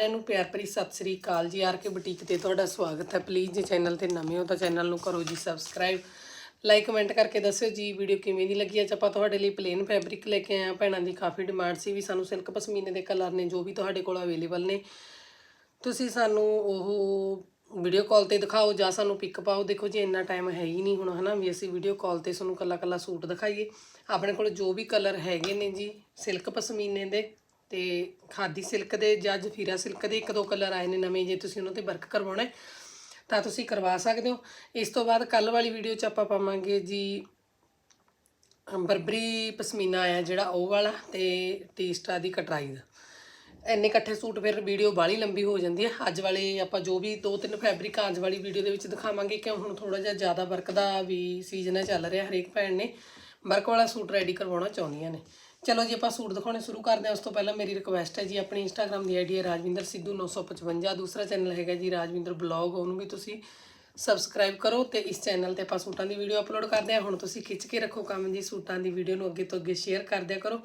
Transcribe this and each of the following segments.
ਸਾਰਿਆਂ ਨੂੰ ਪਿਆਰ ਭਰੀ ਸਤਿ ਸ੍ਰੀ ਅਕਾਲ ਜੀ। ਆਰ ਕੇ ਬੁਟੀਕ ਤੇ ਤੁਹਾਡਾ ਸਵਾਗਤ ਹੈ। ਪਲੀਜ਼ ਜੇ ਚੈਨਲ ਤੇ ਨਵੇਂ ਹੋ ਤਾਂ ਚੈਨਲ ਨੂੰ ਕਰੋ ਜੀ ਸਬਸਕ੍ਰਾਈਬ ਲਾਈਕ ਕਮੈਂਟ ਕਰਕੇ ਦੱਸਿਓ ਜੀ ਵੀਡੀਓ ਕਿਵੇਂ ਦੀ ਲੱਗੀ? ਅੱਜ ਆਪਾਂ ਤੁਹਾਡੇ ਲਈ ਪਲੇਨ ਫੈਬਰਿਕ ਲੈ ਕੇ ਆਏ ਹਾਂ। ਭੈਣਾਂ ਦੀ ਕਾਫੀ ਡਿਮਾਂਡ ਸੀ ਵੀ ਸਾਨੂੰ ਸਿਲਕ ਪਸ਼ਮੀਨੇ ਦੇ ਕਲਰ ਨੇ, ਜੋ ਵੀ ਤੁਹਾਡੇ ਕੋਲ ਅਵੇਲੇਬਲ ਨੇ। ਤੁਸੀਂ ਸਾਨੂੰ ਉਹ ਵੀਡੀਓ ਕਾਲ ਤੇ ਦਿਖਾਓ ਜਾਂ ਸਾਨੂੰ ਪਿਕ ਪਾਓ। ਦੇਖੋ ਜੀ, ਇੰਨਾ ਟਾਈਮ ਹੈ ਹੀ ਨਹੀਂ ਹੁਣ, ਹਨਾ? ਵੀ ਅਸੀਂ ਵੀਡੀਓ ਕਾਲ ਤੇ ਤੁਹਾਨੂੰ ਕੱਲਾ ਕੱਲਾ ਸੂਟ ਦਿਖਾਈਏ। ਆਪਣੇ ਕੋਲ ਜੋ ਵੀ ਕਲਰ ਹੈਗੇ ਨੇ ਜੀ ਸਿਲਕ ਪਸ਼ਮੀਨੇ ਦੇ ਤੇ ਖਾਦੀ ਸਿਲਕ ਦੇ ਜਾਂ ਜਫੀਰਾ ਸਿਲਕ ਦੇ ਇੱਕ ਦੋ ਕਲਰ ਆਏ ਨੇ ਨਵੇਂ, ਜੇ ਤੁਸੀਂ ਉਹਨਾਂ ਤੇ ਵਰਕ ਕਰਵਾਉਣਾ ਤਾਂ ਤੁਸੀਂ ਕਰਵਾ ਸਕਦੇ ਹੋ। ਇਸ ਤੋਂ ਬਾਅਦ ਕੱਲ ਵਾਲੀ ਵੀਡੀਓ 'ਚ ਆਪਾਂ ਪਾਵਾਂਗੇ ਜੀ ਬਰਬਰੀ ਪਸ਼ਮੀਨਾ ਆਇਆ ਜਿਹੜਾ ਉਹ ਵਾਲਾ ਤੇ ਟੀਸਟਾ ਦੀ ਕਟਰਾਈ ਦਾ। ਇੰਨੇ ਇਕੱਠੇ ਸੂਟ ਫਿਰ ਵੀਡੀਓ ਬਾਲੀ ਲੰਬੀ ਹੋ ਜਾਂਦੀ ਹੈ। ਅੱਜ ਵਾਲੇ ਆਪਾਂ ਜੋ ਵੀ ਦੋ ਤਿੰਨ ਫੈਬਰਿਕ ਅੱਜ ਵਾਲੀ ਵੀਡੀਓ ਦੇ ਵਿੱਚ ਦਿਖਾਵਾਂਗੇ ਕਿਉਂ ਹੁਣ ਥੋੜਾ ਜਿਹਾ ਜ਼ਿਆਦਾ ਵਰਕ ਦਾ ਵੀ ਸੀਜ਼ਨ ਹੈ ਚੱਲ ਰਿਹਾ ਹਰੇਕ ਭੈਣ ਨੇ। ਵਰਕ ਵਾਲਾ ਸੂਟ ਰੈਡੀ ਕਰਵਾਉਣਾ ਚਾਹੁੰਦੀਆਂ ਨੇ। ਚਲੋ ਜੀ, ਆਪਾਂ ਸੂਟ ਦਿਖਾਉਣੇ ਸ਼ੁਰੂ ਕਰਦੇ ਹਾਂ। ਉਸ ਤੋਂ ਪਹਿਲਾਂ ਮੇਰੀ ਰਿਕੁਐਸਟ ਹੈ ਜੀ, ਆਪਣੀ ਇੰਸਟਾਗ੍ਰam ਦੀ ਆਈਡੀ ਹੈ ਰਾਜਵਿੰਦਰ ਸਿੱਧੂ 955 ਦੂਸਰਾ ਚੈਨਲ ਹੈਗਾ ਜੀ, ਰਾਜਵਿੰਦਰ ਬਲੌਗ ਉਹਨੂੰ ਵੀ ਤੁਸੀਂ ਸਬਸਕ੍ਰਾਈਬ ਕਰੋ ਤੇ ਇਸ ਚੈਨਲ ਤੇ ਆਪਾਂ ਸੂਟਾਂ ਦੀ ਵੀਡੀਓ ਅਪਲੋਡ ਕਰਦੇ ਹਾਂ। ਹੁਣ ਤੁਸੀਂ ਖਿੱਚ ਕੇ ਰੱਖੋ ਕੰਮ ਜੀ, ਸੂਟਾਂ ਦੀ ਵੀਡੀਓ ਨੂੰ ਅੱਗੇ ਤੋਂ ਅੱਗੇ ਸ਼ੇਅਰ ਕਰਦਿਆ ਕਰੋ।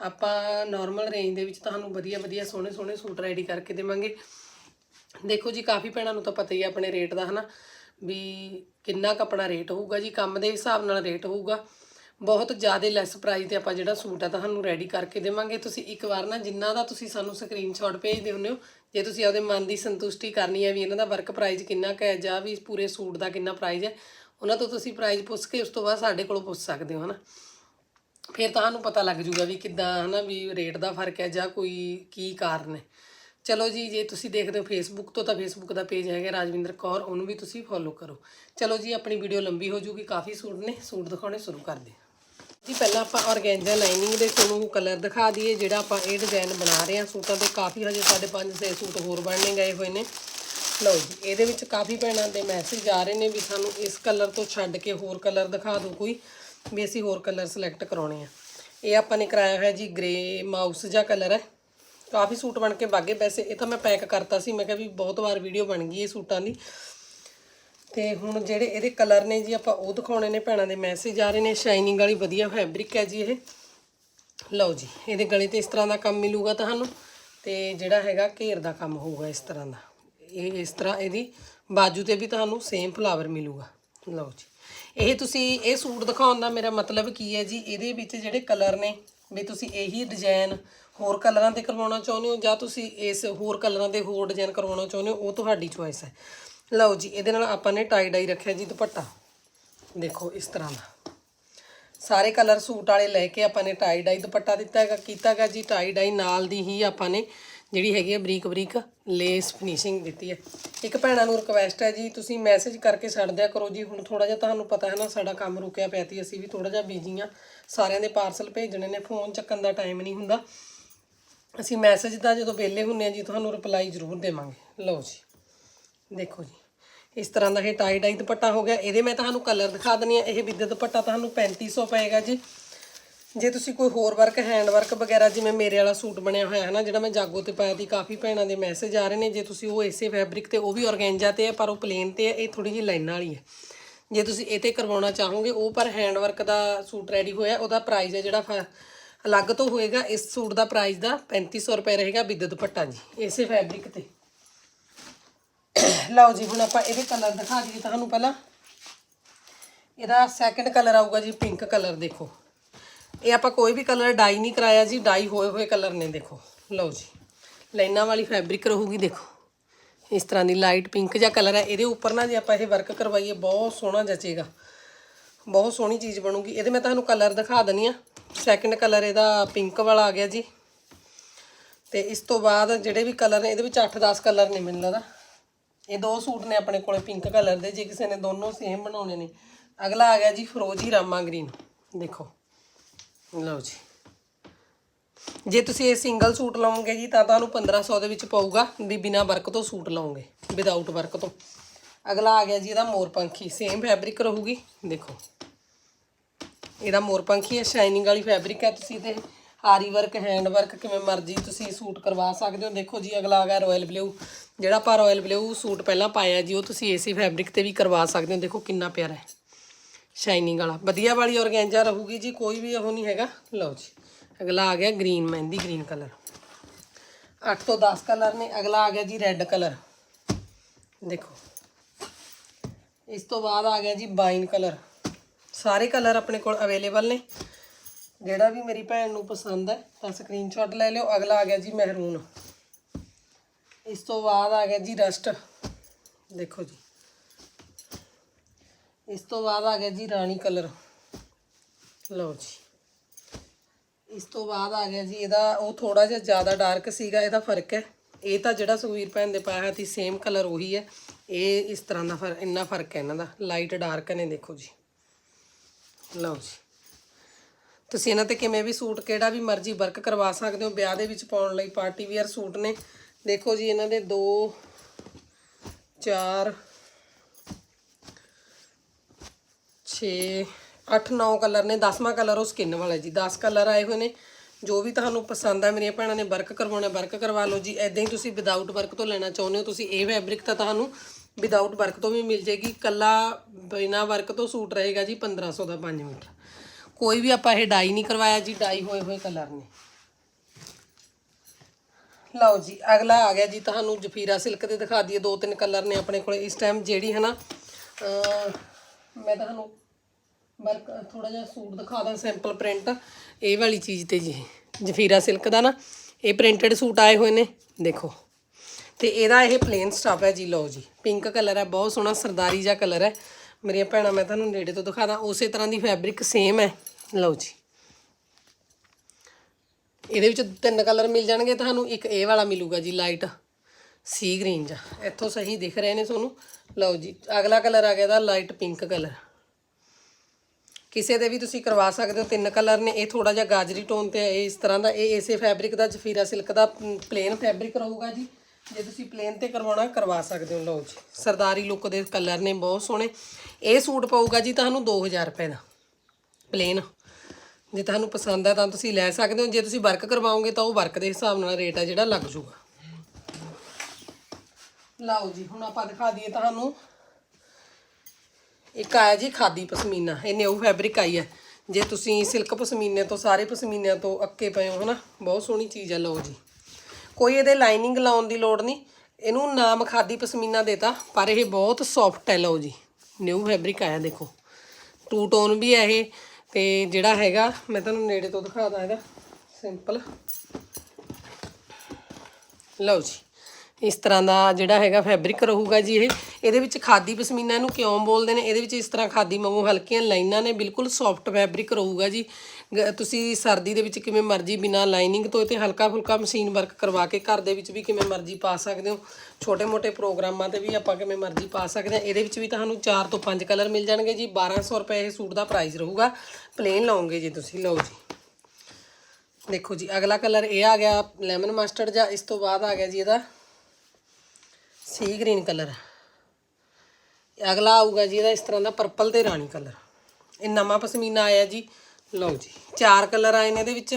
ਆਪਾਂ ਨਾਰਮਲ ਰੇਂਜ ਦੇ ਵਿੱਚ ਤੁਹਾਨੂੰ ਵਧੀਆ ਵਧੀਆ, ਸੋਹਣੇ ਸੋਹਣੇ ਸੂਟ ਰੈਡੀ ਕਰਕੇ ਦੇਵਾਂਗੇ। ਦੇਖੋ ਜੀ, ਕਾਫੀ ਭੈਣਾਂ ਨੂੰ ਤਾਂ ਪਤਾ ਹੀ ਹੈ ਆਪਣੇ ਰੇਟ ਦਾ, ਹਨਾ? ਵੀ ਕਿੰਨਾ ਕੱਪੜਾ ਰੇਟ ਹੋਊਗਾ ਜੀ, ਕੰਮ ਦੇ ਹਿਸਾਬ ਨਾਲ ਰੇਟ ਹੋਊਗਾ। ਬਹੁਤ ਜ਼ਿਆਦਾ ਲੈਸ ਪ੍ਰਾਈਸ ਤੇ ਆਪਾਂ ਜਿਹੜਾ ਸੂਟ ਆ ਤੁਹਾਨੂੰ ਰੈਡੀ ਕਰਕੇ ਦੇਵਾਂਗੇ। ਤੁਸੀਂ ਇੱਕ ਵਾਰ ਨਾ ਜਿੰਨਾ ਦਾ ਤੁਸੀਂ ਸਾਨੂੰ ਸਕਰੀਨਸ਼ਾਟ ਭੇਜ ਹੁੰਦੇ ਹੋ, ਜੇ ਤੁਸੀਂ ਆਪਦੇ ਮਨ ਦੀ ਸੰਤੁਸ਼ਟੀ ਕਰਨੀ ਹੈ ਵੀ ਇਹਨਾਂ ਦਾ ਵਰਕ ਪ੍ਰਾਈਸ ਕਿੰਨਾ ਕੁ ਹੈ ਜਾਂ ਵੀ ਪੂਰੇ ਸੂਟ ਦਾ ਕਿੰਨਾ ਪ੍ਰਾਈਸ ਹੈ, ਉਹਨਾਂ ਤੋਂ ਤੁਸੀਂ ਪ੍ਰਾਈਸ ਪੁੱਛ ਕੇ ਉਸ ਤੋਂ ਬਾਅਦ ਸਾਡੇ ਕੋਲੋਂ ਪੁੱਛ ਸਕਦੇ ਹੋ, ਹਨਾ? ਫਿਰ ਤੁਹਾਨੂੰ ਪਤਾ ਲੱਗ ਜੂਗਾ ਵੀ ਕਿੱਦਾਂ, ਹਨਾ, ਵੀ ਰੇਟ ਦਾ ਫ਼ਰਕ ਹੈ ਜਾਂ ਕੋਈ ਕੀ ਕਾਰਨ ਹੈ। ਚਲੋ ਜੀ, ਜੇ ਤੁਸੀਂ ਦੇਖਦੇ ਹੋ ਫੇਸਬੁੱਕ ਤੋਂ ਤਾਂ ਫੇਸਬੁੱਕ ਦਾ ਪੇਜ ਹੈਗਾ ਰਾਜਵਿੰਦਰ ਕੌਰ, ਉਹਨੂੰ ਵੀ ਤੁਸੀਂ ਫੋਲੋ ਕਰੋ। ਚਲੋ ਜੀ, ਆਪਣੀ ਵੀਡੀਓ ਲੰਬੀ ਹੋ ਜੂਗੀ, ਕਾਫੀ ਸੂਟ ਨੇ, ਸੂਟ ਦਿਖਾਉਣੇ ਸ਼ੁਰੂ ਕਰਦੇ ਹਾਂ ਜੀ, ਪਹਿਲਾਂ ਆਪਾਂ ਔਰਗੈਂਜਾ ਲਾਈਨਿੰਗ ਦੇ ਤੁਹਾਨੂੰ ਕਲਰ ਦਿਖਾ ਦਈਏ, ਜਿਹੜਾ ਆਪਾਂ ਇਹ ਡਿਜ਼ਾਈਨ ਬਣਾ ਰਹੇ ਹਾਂ। ਸੂਟਾਂ ਤੇ ਕਾਫੀ ਹਜੇ ਸਾਡੇ 5-6 ਸੂਟ ਹੋਰ ਬਣਨੇ ਗਏ ਹੋਏ ਨੇ। ਲਓ ਜੀ, ਇਹਦੇ ਵਿੱਚ ਕਾਫੀ ਭੈਣਾਂ ਦੇ ਮੈਸੇਜ ਆ ਰਹੇ ਨੇ ਵੀ ਸਾਨੂੰ ਇਸ ਕਲਰ ਤੋਂ ਛੱਡ ਕੇ ਹੋਰ ਕਲਰ ਦਿਖਾ ਦਿਓ ਕੋਈ, ਵੀ ਅਸੀਂ ਹੋਰ ਕਲਰ ਸਿਲੈਕਟ ਕਰਾਉਣੇ ਆ। ਇਹ ਆਪਾਂ ਨੇ ਕਰਾਇਆ ਹੋਇਆ ਜੀ ਗ੍ਰੇ ਮਾਊਸ ਜਿਹਾ ਕਲਰ ਹੈ। ਕਾਫੀ ਸੂਟ ਬਣ ਕੇ ਬਾਗੇ ਵੈਸੇ ਇਹ ਤਾਂ ਮੈਂ ਪੈਕ ਕਰਤਾ ਸੀ, ਮੈਂ ਕਿਹਾ ਵੀ ਬਹੁਤ ਵਾਰ ਵੀਡੀਓ ਬਣ ਗਈ ਇਹ ਸੂਟਾਂ ਦੀ। ਤੇ ਹੁਣ ਜਿਹੜੇ ਇਹਦੇ ਕਲਰ ਨੇ ਜੀ ਆਪਾਂ ਉਹ ਦਿਖਾਉਣੇ ਨੇ ਭੈਣਾਂ ਦੇ ਮੈਸੇਜ ਆ ਰਹੇ ਨੇ ਸ਼ਾਈਨਿੰਗ ਵਾਲੀ ਵਧੀਆ ਫੈਬਰਿਕ ਹੈ ਜੀ ਇਹ। ਲਓ ਜੀ, ਇਹਦੇ ਗਲੇ ਤੇ ਇਸ ਤਰ੍ਹਾਂ ਦਾ ਕੰਮ ਮਿਲੂਗਾ ਤੁਹਾਨੂੰ ਤੇ ਜਿਹੜਾ ਹੈਗਾ ਘੇਰ ਦਾ ਕੰਮ ਹੋਊਗਾ ਇਸ ਤਰ੍ਹਾਂ ਦਾ। ਇਹ ਇਸ ਤਰ੍ਹਾਂ ਇਹਦੀ ਬਾਜੂ ਤੇ ਵੀ ਤੁਹਾਨੂੰ ਸੇਮ ਫਲਾਵਰ ਮਿਲੂਗਾ। ਲਓ ਜੀ, ਇਹ ਤੁਸੀਂ ਇਹ ਸੂਟ ਦਿਖਾਉਣ ਦਾ ਮੇਰਾ ਮਤਲਬ ਕੀ ਹੈ ਜੀ, ਇਹਦੇ ਵਿੱਚ ਜਿਹੜੇ ਕਲਰ ਨੇ, ਵੀ ਤੁਸੀਂ ਇਹੀ ਡਿਜ਼ਾਈਨ ਹੋਰ ਕਲਰਾਂ ਤੇ ਕਰਵਾਉਣਾ ਚਾਹੁੰਦੇ ਹੋ ਜਾਂ ਤੁਸੀਂ ਇਸ ਹੋਰ ਕਲਰਾਂ ਦੇ ਹੋਰ ਡਿਜ਼ਾਈਨ ਕਰਵਾਉਣਾ ਚਾਹੁੰਦੇ ਹੋ, ਉਹ ਤੁਹਾਡੀ ਚੋਇਸ ਹੈ। ਲਓ ਜੀ, ਇਹਦੇ ਨਾਲ ਆਪਾਂ ਨੇ ਟਾਈ ਡਾਈ ਰੱਖਿਆ ਜੀ ਦੁਪੱਟਾ। ਦੇਖੋ ਇਸ ਤਰ੍ਹਾਂ ਦਾ। ਸਾਰੇ ਕਲਰ ਸੂਟ ਵਾਲੇ ਲੈ ਕੇ ਆਪਾਂ ਨੇ ਟਾਈ ਡਾਈ ਦੁਪੱਟਾ ਦਿੱਤਾ ਹੈਗਾ, ਕੀਤਾ ਹੈਗਾ ਜੀ। ਟਾਈ ਡਾਈ ਨਾਲ ਦੀ ਹੀ ਆਪਾਂ ਨੇ ਜਿਹੜੀ ਹੈਗੀ ਹੈ ਬਰੀਕ ਬਰੀਕ ਲੇਸ ਫਿਨਿਸ਼ਿੰਗ ਦਿੱਤੀ ਹੈ। ਇੱਕ ਭੈਣਾਂ ਨੂੰ ਰਿਕਵੈਸਟ ਹੈ ਜੀ, ਤੁਸੀਂ ਮੈਸੇਜ ਕਰਕੇ ਛੱਡ ਦਿਆ ਕਰੋ ਜੀ। ਹੁਣ ਥੋੜਾ ਜਿਹਾ ਤੁਹਾਨੂੰ ਪਤਾ ਹੈ ਨਾ, ਸਾਡਾ ਕੰਮ ਰੁਕਿਆ ਪਿਆ ਤੀ ਅਸੀਂ ਵੀ ਥੋੜਾ ਜਿਹਾ ਬਿਜ਼ੀ ਆ ਸਾਰਿਆਂ ਦੇ ਪਾਰਸਲ ਭੇਜਣੇ ਨੇ ਫੋਨ ਚੱਕਣ ਦਾ ਟਾਈਮ ਨਹੀਂ ਹੁੰਦਾ। ਅਸੀਂ ਮੈਸੇਜ ਦਾ ਜਦੋਂ ਵਿਹਲੇ ਹੁੰਨੇ ਆ ਜੀ, ਤੁਹਾਨੂੰ ਰਿਪਲਾਈ ਜ਼ਰੂਰ ਦੇਵਾਂਗੇ। ਲਓ ਜੀ। ਦੇਖੋ ਜੀ, ਇਸ ਤਰ੍ਹਾਂ ਦਾ ਇਹ ਟਾਈ ਡਾਈ ਦੁਪੱਟਾ ਹੋ ਗਿਆ। ਇਹਦੇ ਮੈਂ ਤੁਹਾਨੂੰ ਕਲਰ ਦਿਖਾ ਦਨੀ ਆ ਇਹ ਵਿੱਦ ਦੁਪੱਟਾ ਤੁਹਾਨੂੰ 3500 ਪਏਗਾ ਜੀ। ਜੇ ਤੁਸੀਂ ਕੋਈ ਹੋਰ ਵਰਕ ਹੈਂਡ ਵਰਕ ਵਗੈਰਾ, ਜਿਵੇਂ ਮੇਰੇ ਵਾਲਾ ਸੂਟ ਬਣਿਆ ਹੋਇਆ ਹੈ ਨਾ ਜਿਹੜਾ ਮੈਂ ਜਾਗੋ ਤੇ ਪਾਇਆ ਸੀ, ਕਾਫੀ ਭੈਣਾਂ ਦੇ ਮੈਸੇਜ ਆ ਰਹੇ ਨੇ। ਜੇ ਤੁਸੀਂ ਉਹ ਇਸੇ ਫੈਬਰਿਕ ਤੇ, ਉਹ ਵੀ ਔਰਗੈਂਜਾ ਤੇ ਹੈ ਪਰ ਉਹ ਪਲੇਨ ਤੇ ਹੈ ਇਹ ਥੋੜੀ ਜਿਹੀ ਲਾਈਨਾਂ ਵਾਲੀ ਹੈ ਜੇ ਤੁਸੀਂ ਇਹ ਤੇ ਕਰਵਾਉਣਾ ਚਾਹੋਗੇ, ਉਹ ਪਰ ਹੈਂਡ ਵਰਕ ਦਾ ਸੂਟ ਰੈਡੀ ਹੋਇਆ। ਉਹਦਾ ਪ੍ਰਾਈਸ ਹੈ ਜਿਹੜਾ ਫ- ਅਲੱਗ ਤੋਂ ਹੋਏਗਾ। ਇਸ ਸੂਟ ਦਾ ਪ੍ਰਾਈਸ ਦਾ 3500 ਰੁਪਏ ਰਹੇਗਾ ਵਿੱਦ ਦੁਪੱਟਾ ਜੀ, ਇਸੇ ਫੈਬਰਿਕ ਤੇ। ਲਓ ਜੀ, ਹੁਣ ਆਪਾਂ ਇਹਦੇ ਕਲਰ ਦਿਖਾ ਦਈਏ ਤੁਹਾਨੂੰ ਪਹਿਲਾਂ। ਇਹਦਾ ਸੈਕੰਡ ਕਲਰ ਆਊਗਾ ਜੀ ਪਿੰਕ ਕਲਰ ਦੇਖੋ। ਇਹ ਆਪਾਂ ਕੋਈ ਵੀ ਕਲਰ ਡਾਈ ਨਹੀਂ ਕਰਾਇਆ ਜੀ ਡਾਈ ਹੋਏ ਹੋਏ ਕਲਰ ਨੇ, ਦੇਖੋ। ਲਓ ਜੀ, ਲਾਈਨਾਂ ਵਾਲੀ ਫੈਬਰਿਕ ਰਹੂਗੀ, ਦੇਖੋ। ਇਸ ਤਰ੍ਹਾਂ ਦੀ ਲਾਈਟ ਪਿੰਕ ਜਿਹਾ ਕਲਰ ਹੈ, ਇਹਦੇ ਉੱਪਰ ਨਾ ਜੇ ਆਪਾਂ ਇਹ ਵਰਕ ਕਰਵਾਈਏ, ਬਹੁਤ ਸੋਹਣਾ ਜਚੇਗਾ। ਬਹੁਤ ਸੋਹਣੀ ਚੀਜ਼ ਬਣੂਗੀ। ਇਹਦੇ ਮੈਂ ਤੁਹਾਨੂੰ ਕਲਰ ਦਿਖਾ ਦਨੀ ਆ ਸੈਕੰਡ ਕਲਰ ਇਹਦਾ ਪਿੰਕ ਵਾਲਾ ਆ ਗਿਆ ਜੀ। ਤੇ ਇਸ ਤੋਂ ਬਾਅਦ ਜਿਹੜੇ ਵੀ ਕਲਰ ਨੇ, ਇਹਦੇ ਵਿੱਚ 8-10 ਕਲਰ ਨੇ ਮੈਨੂੰ ਲੱਗਦਾ। ਇਹ ਦੋ ਸੂਟ ਨੇ ਆਪਣੇ ਕੋਲੇ ਪਿੰਕ ਕਲਰ ਦੇ, ਜੇ ਕਿਸੇ ਨੇ ਦੋਨੋਂ ਸੇਮ ਬਣਾਉਣੇ ਨੇ। ਅਗਲਾ ਆ ਗਿਆ ਜੀ ਫਰੋਜੀ ਰਾਮਾ ਗ੍ਰੀਨ ਦੇਖੋ। ਲਓ ਜੀ। ਜੇ ਤੁਸੀਂ ਇਹ ਸਿੰਗਲ ਸੂਟ ਲਓਗੇ ਜੀ, ਤਾਂ ਤੁਹਾਨੂੰ 1500 ਦੇ ਵਿੱਚ ਪਊਗਾ। ਵੀ ਬਿਨਾ ਵਰਕ ਤੋਂ ਸੂਟ ਲਓਗੇ ਵਿਦਆਊਟ ਵਰਕ ਤੋਂ। ਅਗਲਾ ਆ ਗਿਆ ਜੀ ਇਹਦਾ ਮੋਰਪੰਖੀ ਸੇਮ ਫੈਬਰਿਕ ਰਹੂਗੀ। ਦੇਖੋ। ਇਹਦਾ ਮੋਰਪੰਖੀ ਹੈ ਸ਼ਾਈਨਿੰਗ ਵਾਲੀ ਫੈਬਰਿਕ ਹੈ। ਤੁਸੀਂ ਤੇ ਆਰੀ ਵਰਕ ਹੈਂਡ ਵਰਕ ਕਿਵੇਂ ਮਰਜ਼ੀ ਤੁਸੀਂ ਸੂਟ ਕਰਵਾ ਸਕਦੇ ਹੋ। ਦੇਖੋ ਜੀ, ਅਗਲਾ ਆ ਗਿਆ ਰਾਇਲ ਬਲੂ ਜਿਹੜਾ ਆਪਾਂ ਰਾਇਲ ਬਲੂ ਸੂਟ ਪਹਿਲਾਂ ਪਾਇਆ ਜੀ, ਉਹ ਤੁਸੀਂ ਏਸੀ ਫੈਬਰਿਕ ਤੇ ਵੀ ਕਰਵਾ ਸਕਦੇ ਹੋ। ਦੇਖੋ ਕਿੰਨਾ ਪਿਆਰਾ ਹੈ। ਸ਼ਾਈਨਿੰਗ ਵਾਲਾ। ਵਧੀਆ ਵਾਲੀ ਔਰਗੈਂਜਾ ਰਹੂਗੀ ਜੀ, ਕੋਈ ਵੀ ਉਹ ਨਹੀਂ ਹੈਗਾ। ਲਓ ਜੀ, ਅਗਲਾ ਆ ਗਿਆ ਗ੍ਰੀਨ ਮਹਿੰਦੀ ਗ੍ਰੀਨ ਕਲਰ 8 ਤੋਂ 10 ਕਲਰ ਨੇ, ਅਗਲਾ ਆ ਗਿਆ ਜੀ ਰੈੱਡ ਕਲਰ ਦੇਖੋ। ਇਸ ਤੋਂ ਬਾਅਦ ਆ ਗਿਆ ਜੀ ਬਾਈਨ ਕਲਰ ਸਾਰੇ ਕਲਰ ਆਪਣੇ ਕੋਲ ਅਵੇਲੇਬਲ ਨੇ। ਜਿਹੜਾ ਵੀ ਮੇਰੀ ਭੈਣ ਨੂੰ ਪਸੰਦ ਹੈ, ਤਾਂ ਸਕਰੀਨਸ਼ਾਟ ਲੈ ਲਿਓ। ਅਗਲਾ ਆ ਗਿਆ ਜੀ ਮਹਿਰੂਨ ਇਸ ਤੋਂ ਬਾਅਦ ਆ ਗਿਆ ਜੀ ਰਸਟ ਦੇਖੋ ਜੀ। ਇਸ ਤੋਂ ਬਾਅਦ ਆ ਗਿਆ ਜੀ ਰਾਣੀ ਕਲਰ ਲਓ ਜੀ। ਇਸ ਤੋਂ ਬਾਅਦ ਆ ਗਿਆ ਜੀ ਇਹਦਾ, ਉਹ ਥੋੜਾ ਜਿਹਾ ਜ਼ਿਆਦਾ ਡਾਰਕ ਸੀਗਾ, ਇਹਦਾ ਫ਼ਰਕ ਹੈ। ਇਹ ਤਾਂ ਜਿਹੜਾ ਸੁਖਵੀਰ ਭੈਣ ਦੇ ਪਾਇਆ ਸੀ ਸੇਮ ਕਲਰ ਉਹੀ ਹੈ। ਇਹ ਇਸ ਤਰ੍ਹਾਂ ਦਾ ਫਰ, ਇੰਨਾ ਫ਼ਰਕ ਹੈ ਇਹਨਾਂ ਦਾ। ਲਾਈਟ ਡਾਰਕ ਨੇ, ਦੇਖੋ ਜੀ। ਲਓ ਜੀ। ਤੁਸੀਂ ਇਹਨਾਂ ਤੇ ਕਿਵੇਂ ਵੀ ਸੂਟ ਕਿਹੜਾ ਵੀ ਮਰਜ਼ੀ ਵਰਕ ਕਰਵਾ ਸਕਦੇ ਹੋ, ਵਿਆਹ ਦੇ ਵਿੱਚ ਪਾਉਣ ਲਈ ਪਾਰਟੀ ਵੇਅਰ ਸੂਟ ਨੇ। ਦੇਖੋ ਜੀ, ਇਹਨਾਂ ਦੇ 2 4 6 8 9 ਕਲਰ ਨੇ। 10ਵਾਂ ਕਲਰ ਉਹ ਸਕਿਨ ਵਾਲਾ ਜੀ। 10 ਕਲਰ ਆਏ ਹੋਏ ਨੇ, ਜੋ ਵੀ ਤੁਹਾਨੂੰ ਪਸੰਦ ਆ। ਮੇਰੀਆਂ ਭੈਣਾਂ ਨੇ ਵਰਕ ਕਰਵਾਉਣਾ, ਵਰਕ ਕਰਵਾ ਲਓ ਜੀ। ਐਦਾਂ ਹੀ ਤੁਸੀਂ ਵਿਦਆਊਟ ਵਰਕ ਤੋਂ ਲੈਣਾ ਚਾਹੁੰਦੇ ਹੋ, ਤੁਸੀਂ ਇਹ ਫੈਬਰਿਕ ਤਾਂ ਤੁਹਾਨੂੰ ਵਿਦਆਊਟ ਵਰਕ ਤੋਂ ਵੀ ਮਿਲ ਜੇਗੀ ਕੱਲਾ ਬਿਨਾ ਵਰਕ ਤੋਂ ਸੂਟ ਰਹੇਗਾ ਜੀ 1500 ਦਾ 5 ਮੀਟਰ। ਕੋਈ ਵੀ ਆਪਾਂ ਇਹ ਡਾਈ ਨਹੀਂ ਕਰਵਾਇਆ ਜੀ ਡਾਈ ਹੋਏ ਹੋਏ ਕਲਰ ਨੇ। ਲਓ ਜੀ, ਅਗਲਾ ਆ ਗਿਆ ਜੀ, ਤੁਹਾਨੂੰ ਜਫੀਰਾ ਸਿਲਕ ਦੇ ਦਿਖਾ ਦਈਏ, ਦੋ ਤਿੰਨ ਕਲਰ ਨੇ ਆਪਣੇ ਕੋਲ। ਇਸ ਟਾਈਮ ਜਿਹੜੀ ਹੈ ਨਾ ਮੈਂ ਤੁਹਾਨੂੰ ਵਰਕ ਥੋੜਾ ਜਿਹਾ ਸੂਟ ਦਿਖਾ ਦਾਂ ਸਿੰਪਲ ਪ੍ਰਿੰਟ ਇਹ ਵਾਲੀ ਚੀਜ਼ ਤੇ ਜੀ, ਜਫੀਰਾ ਸਿਲਕ ਦਾ ਨਾ, ਇਹ ਪ੍ਰਿੰਟਡ ਸੂਟ ਆਏ ਹੋਏ ਨੇ, ਦੇਖੋ। ਤੇ ਇਹਦਾ ਇਹ ਪਲੇਨ ਸਟਫ ਹੈ ਜੀ, ਲਓ ਜੀ। ਪਿੰਕ ਕਲਰ ਹੈ, ਬਹੁਤ ਸੋਹਣਾ ਸਰਦਾਰੀ ਜਿਹਾ ਕਲਰ ਹੈ। ਮੇਰੀਆਂ ਭੈਣਾਂ, ਮੈਂ ਤੁਹਾਨੂੰ ਨੇੜੇ ਤੋਂ ਦਿਖਾ ਦਾਂ, ਉਸੇ ਤਰ੍ਹਾਂ ਦੀ ਫੈਬਰਿਕ ਸੇਮ ਹੈ। ਲਓ ਜੀ। ਇਹਦੇ ਵਿੱਚ ਤਿੰਨ ਕਲਰ ਮਿਲ ਜਾਣਗੇ ਤੁਹਾਨੂੰ। ਇੱਕ ਇਹ ਵਾਲਾ ਮਿਲੂਗਾ ਜੀ ਲਾਈਟ ਸੀ ਗ੍ਰੀਨ ਜਾਂ ਇੱਥੋਂ ਸਹੀ ਦਿਖ ਰਹੇ ਨੇ ਤੁਹਾਨੂੰ। ਲਓ ਜੀ, ਅਗਲਾ ਕਲਰ ਆ ਗਿਆ ਦਾ ਲਾਈਟ ਪਿੰਕ ਕਲਰ ਕਿਸੇ ਦੇ ਵੀ ਤੁਸੀਂ ਕਰਵਾ ਸਕਦੇ ਹੋ, ਤਿੰਨ ਕਲਰ ਨੇ। ਇਹ ਥੋੜਾ ਜਿਹਾ ਗਾਜਰੀ ਟੋਨ ਤੇ ਹੈ ਇਹ ਇਸ ਤਰ੍ਹਾਂ ਦਾ, ਇਹ ਇਸੇ ਫੈਬਰਿਕ ਦਾ, ਜਫੀਰਾ ਸਿਲਕ ਦਾ ਪਲੇਨ ਫੈਬਰਿਕ ਰਹੂਗਾ ਜੀ। ਜੇ ਤੁਸੀਂ ਪਲੇਨ ਤੇ ਕਰਵਾਉਣਾ, ਕਰਵਾ ਸਕਦੇ ਹੋ। ਲਓ ਜੀ, ਸਰਦਾਰੀ ਲੁੱਕ ਦੇ ਕਲਰ ਨੇ, ਬਹੁਤ ਸੋਹਣੇ। ਇਹ ਸੂਟ ਪਊਗਾ ਜੀ ਤੁਹਾਨੂੰ 2000 ਰੁਪਏ ਦਾ। ਪਲੇਨ ਜੇ ਤੁਹਾਨੂੰ ਪਸੰਦ ਹੈ ਤਾਂ ਤੁਸੀਂ ਲੈ ਸਕਦੇ ਹੋ, ਜੇ ਤੁਸੀਂ ਵਰਕ ਕਰਵਾਓਗੇ ਤਾਂ ਉਹ ਵਰਕ ਦੇ ਹਿਸਾਬ ਨਾਲ ਰੇਟ ਹੈ ਜਿਹੜਾ ਲੱਗ ਜੂਗਾ ਲਓ ਜੀ, ਹੁਣ ਆਪਾਂ ਦਿਖਾ ਦਈਏ ਤੁਹਾਨੂੰ। ਇੱਕ ਆਇਆ ਜੀ ਖਾਦੀ ਪਸ਼ਮੀਨਾ ਇਹ ਨਿਊ ਫੈਬਰਿਕ ਆਈ ਹੈ ਜੇ ਤੁਸੀਂ ਸਿਲਕ ਪਸ਼ਮੀਨੇ ਤੋਂ, ਸਾਰੇ ਪਸ਼ਮੀਨਿਆਂ ਤੋਂ ਅੱਕੇ ਪਏ ਹੋ, ਹਨਾ? ਬਹੁਤ ਸੋਹਣੀ ਚੀਜ਼ ਹੈ ਲਓ ਜੀ। ਕੋਈ ਇਹਦੇ ਲਾਈਨਿੰਗ ਲਾਉਣ ਦੀ ਲੋੜ ਨਹੀਂ। ਇਹਨੂੰ ਨਾਮ ਖਾਦੀ ਪਸ਼ਮੀਨਾ ਦੇਤਾ, ਪਰ ਇਹ ਬਹੁਤ ਸੌਫਟ ਹੈ ਲਓ ਜੀ। ਨਿਊ ਫੈਬਰਿਕ ਆਇਆ, ਦੇਖੋ। ਟੂ ਟੋਨ ਵੀ ਹੈ ਇਹ। ਤੇ ਜਿਹੜਾ ਹੈਗਾ, ਮੈਂ ਤੁਹਾਨੂੰ ਨੇੜੇ ਤੋਂ ਦਿਖਾਦਾ ਇਹਦਾ। ਸਿੰਪਲ ਲਓ ਜੀ। ਇਸ ਤਰ੍ਹਾਂ ਦਾ ਜਿਹੜਾ ਹੈਗਾ ਫੈਬਰਿਕ ਰਹੂਗਾ ਜੀ ਇਹ। ਇਹਦੇ ਵਿੱਚ ਖਾਦੀ ਪਸ਼ਮੀਨਾ ਨੂੰ ਕਿਉਂ ਬੋਲਦੇ ਨੇ? ਇਹਦੇ ਵਿੱਚ ਇਸ ਤਰ੍ਹਾਂ ਖਾਦੀ ਵਾਂਗੂ ਹਲਕੀਆਂ ਲਾਈਨਾਂ ਨੇ। ਬਿਲਕੁਲ ਸੌਫਟ ਫੈਬਰਿਕ ਰਹੂਗਾ ਜੀ। ਤੁਸੀਂ ਸਰਦੀ ਦੇ ਵਿੱਚ ਕਿਵੇਂ ਮਰਜ਼ੀ ਬਿਨਾ ਲਾਈਨਿੰਗ ਤੋਂ ਇਹ ਤੇ ਹਲਕਾ ਫੁਲਕਾ ਮਸ਼ੀਨ ਵਰਕ ਕਰਵਾ ਕੇ ਘਰ ਦੇ ਵਿੱਚ ਵੀ ਕਿਵੇਂ ਮਰਜ਼ੀ ਪਾ ਸਕਦੇ ਹੋ। ਛੋਟੇ-ਮੋਟੇ ਪ੍ਰੋਗਰਾਮਾਂ ਤੇ ਵੀ ਆਪਾਂ ਕਿਵੇਂ ਮਰਜ਼ੀ ਪਾ ਸਕਦੇ ਹਾਂ। ਇਹਦੇ ਵਿੱਚ ਵੀ ਤੁਹਾਨੂੰ 4 ਤੋਂ 5 ਕਲਰ ਮਿਲ ਜਾਣਗੇ ਜੀ। 1200 ਰੁਪਏ ਇਹ ਸੂਟ ਦਾ ਪ੍ਰਾਈਸ ਰਹੂਗਾ। ਪਲੇਨ ਲਾਉਂਗੇ ਜੀ ਤੁਸੀਂ, ਲਓ ਜੀ। ਦੇਖੋ ਜੀ, ਅਗਲਾ ਕਲਰ ਇਹ ਆ ਗਿਆ ਲੈਮਨ ਮਸਟਰਡ ਜਾਂ ਇਸ ਤੋਂ ਬਾਅਦ ਆ ਗਿਆ ਜੀ ਇਹਦਾ ਸੀ ਗ੍ਰੀਨ ਕਲਰ ਅਗਲਾ ਆਊਗਾ ਜੀ ਇਹਦਾ ਇਸ ਤਰ੍ਹਾਂ ਦਾ ਪਰਪਲ ਤੇ ਰਾਣੀ ਕਲਰ ਇਹ ਨਵਾਂ ਪਸ਼ਮੀਨਾ ਆਇਆ ਜੀ। ਲਓ ਜੀ, ਚਾਰ ਕਲਰ ਆਏ ਨੇ ਇਹਦੇ ਵਿੱਚ।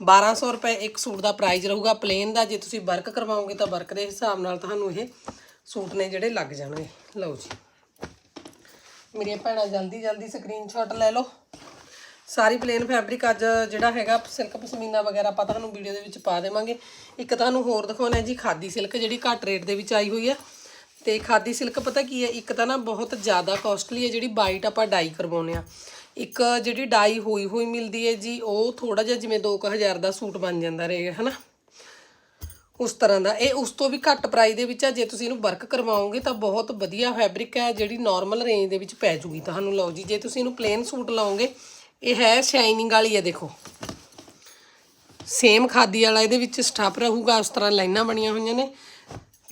1200 ਰੁਪਏ ਇੱਕ ਸੂਟ ਦਾ ਪ੍ਰਾਈਸ ਰਹੂਗਾ ਪਲੇਨ ਦਾ। ਜੇ ਤੁਸੀਂ ਵਰਕ ਕਰਵਾਓਗੇ ਤਾਂ ਵਰਕ ਦੇ ਹਿਸਾਬ ਨਾਲ ਤੁਹਾਨੂੰ ਇਹ ਸੂਟ ਨੇ ਜਿਹੜੇ ਲੱਗ ਜਾਣਗੇ। ਲਓ ਜੀ। ਮੇਰੀਆਂ ਭੈਣਾਂ, ਜਲਦੀ ਜਲਦੀ ਸਕਰੀਨਸ਼ਾਟ ਲੈ ਲਓ। ਸਾਰੀ ਪਲੇਨ ਫੈਬਰਿਕ ਅੱਜ ਜਿਹੜਾ ਹੈਗਾ ਸਿਲਕ ਪਸ਼ਮੀਨਾ ਵਗੈਰਾ ਆਪਾਂ ਤੁਹਾਨੂੰ ਵੀਡੀਓ ਦੇ ਵਿੱਚ ਪਾ ਦੇਵਾਂਗੇ। ਇੱਕ ਤੁਹਾਨੂੰ ਹੋਰ ਦਿਖਾਉਣਾ ਹੈ ਜੀ, ਖਾਦੀ ਸਿਲਕ ਜਿਹੜੀ ਘੱਟ ਰੇਟ ਦੇ ਵਿੱਚ ਆਈ ਹੋਈ ਹੈ ਤੇ ਖਾਦੀ ਸਿਲਕ ਪਤਾ ਕੀ ਹੈ ਇੱਕ ਤਾਂ ਨਾ ਬਹੁਤ ਜ਼ਿਆਦਾ ਕਾਸਟਲੀ ਹੈ ਜਿਹੜੀ ਵਾਈਟ ਆਪਾਂ ਡਾਈ ਕਰਵਾਉਂਦੇ ਆ। ਇੱਕ ਜਿਹੜੀ ਡਾਈ ਹੋਈ ਹੋਈ ਮਿਲਦੀ ਹੈ ਜੀ, ਉਹ ਥੋੜਾ ਜਿਹਾ ਜਿਵੇਂ 2000 ਦਾ ਸੂਟ ਬਣ ਜਾਂਦਾ ਰਹੇਗਾ ਹਨਾ? ਉਸ ਤਰ੍ਹਾਂ ਦਾ। ਇਹ ਉਸ ਤੋਂ ਵੀ ਘੱਟ ਪ੍ਰਾਈਸ ਦੇ ਵਿੱਚ ਆ, ਜੇ ਤੁਸੀਂ ਇਹਨੂੰ ਵਰਕ ਕਰਵਾਓਗੇ ਤਾਂ ਬਹੁਤ ਵਧੀਆ ਫੈਬਰਿਕ ਹੈ, ਜਿਹੜੀ ਨਾਰਮਲ ਰੇਂਜ ਦੇ ਵਿੱਚ ਪੈ ਜੂਗੀ ਤੁਹਾਨੂੰ। ਲਓ ਜੀ, ਜੇ ਤੁਸੀਂ ਇਹਨੂੰ ਪਲੇਨ ਸੂਟ ਲਾਓਗੇ, ਇਹ ਹੈ ਸ਼ਾਈਨਿੰਗ ਵਾਲੀ ਹੈ, ਦੇਖੋ। ਸੇਮ ਖਾਦੀ ਵਾਲਾ ਇਹਦੇ ਵਿੱਚ ਸਟਫ ਰਹੂਗਾ, ਉਸ ਤਰ੍ਹਾਂ ਲਾਈਨਾਂ ਬਣੀਆਂ ਹੋਈਆਂ ਨੇ।